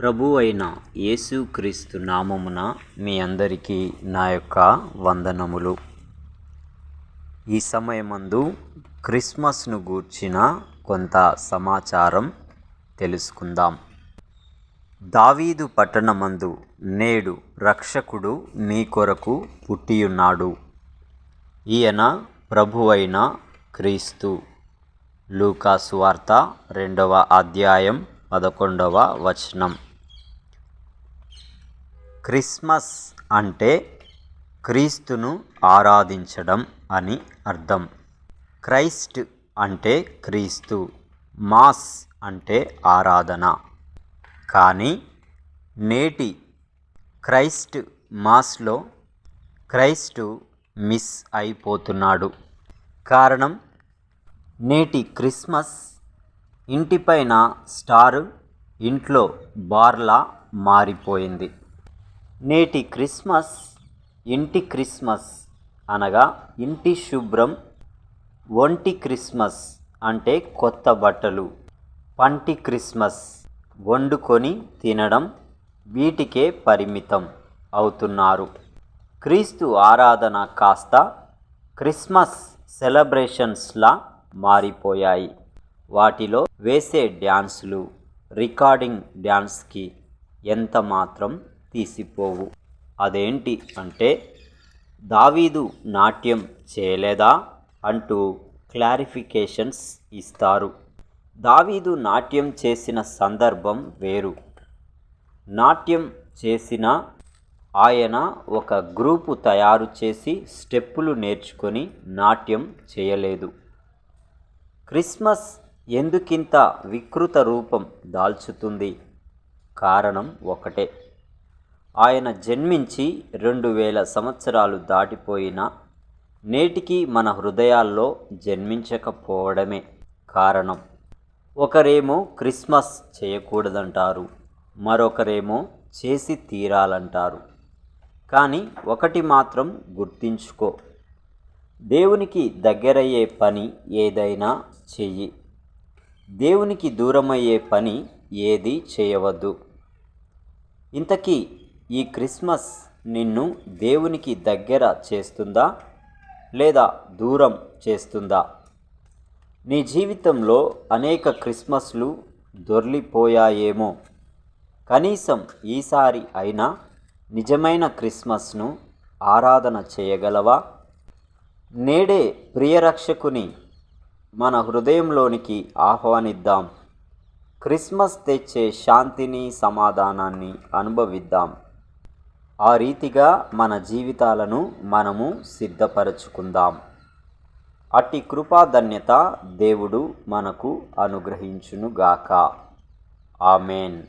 ప్రభు అయిన యేసుక్రీస్తు నామమున మీ అందరికీ నా యొక్క వందనములు. ఈ సమయమందు క్రిస్మస్ను గూర్చిన కొంత సమాచారం తెలుసుకుందాం. దావీదు పట్టణమందు నేడు రక్షకుడు మీ కొరకు పుట్టియున్నాడు. ఈయన ప్రభువైన క్రీస్తు. లూకాసు వార్త రెండవ అధ్యాయం పదకొండవ వచనం. క్రిస్మస్ అంటే క్రీస్తును ఆరాధించడం అని అర్థం. క్రైస్ట్ అంటే క్రీస్తు మాస్ అంటే ఆరాధన. కానీ నేటి క్రైస్ట్ మాస్లో క్రైస్టు మిస్ అయిపోతున్నాడు. కారణం నేటి క్రిస్మస్ ఇంటిపైన స్టార్ ఇంట్లో బార్లా మారిపోయింది. నేటి క్రిస్మస్ ఇంటి క్రిస్మస్ అనగా ఇంటి శుభ్రం ఒంటి క్రిస్మస్ అంటే కొత్త బట్టలు పంటి క్రిస్మస్ వండుకొని తినడం వీటికే పరిమితం అవుతున్నారు. క్రీస్తు ఆరాధన కాస్త క్రిస్మస్ సెలబ్రేషన్స్లా మారిపోయాయి. వాటిలో వేసే డ్యాన్సులు రికార్డింగ్ డ్యాన్స్కి ఎంత మాత్రం తీసిపోవు. అదేంటి అంటే దావీదు నాట్యం చేయలేదా? అంటూ క్లారిఫికేషన్స్ ఇస్తారు. దావీదు నాట్యం చేసిన సందర్భం వేరు. నాట్యం చేసిన ఆయన ఒక గ్రూపు తయారు చేసి స్టెప్పులు నేర్చుకొని నాట్యం చేయలేదు. క్రిస్మస్ ఎందుకింత వికృత రూపం దాల్చుతుంది? కారణం ఒకటే. ఆయన జన్మించి రెండు వేల సంవత్సరాలు దాటిపోయినా నేటికి మన హృదయాల్లో జన్మించకపోవడమే కారణం. ఒకరేమో క్రిస్మస్ చేయకూడదంటారు మరొకరేమో చేసి తీరాలంటారు. కానీ ఒకటి మాత్రం గుర్తించుకో దేవునికి దగ్గరయ్యే పని ఏదైనా చెయ్యి. దేవునికి దూరమయ్యే పని ఏది చేయవద్దు. ఇంతకీ ఈ క్రిస్మస్ నిన్ను దేవునికి దగ్గర చేస్తుందా? లేదా దూరం చేస్తుందా? నీ జీవితంలో అనేక క్రిస్మస్లు దొర్లిపోయాయేమో. కనీసం ఈసారి అయినా నిజమైన క్రిస్మస్ను ఆరాధన చేయగలవా? నేడే ప్రియరక్షకుని మన హృదయంలోనికి ఆహ్వానిద్దాం. క్రిస్మస్ తెచ్చే శాంతిని సమాధానాన్ని అనుభవిద్దాం. ఆ రీతిగా మన జీవితాలను మనము సిద్ధపరచుకుందాం. అట్టి కృపాధన్యత దేవుడు మనకు అనుగ్రహించునుగాక. ఆమెన్.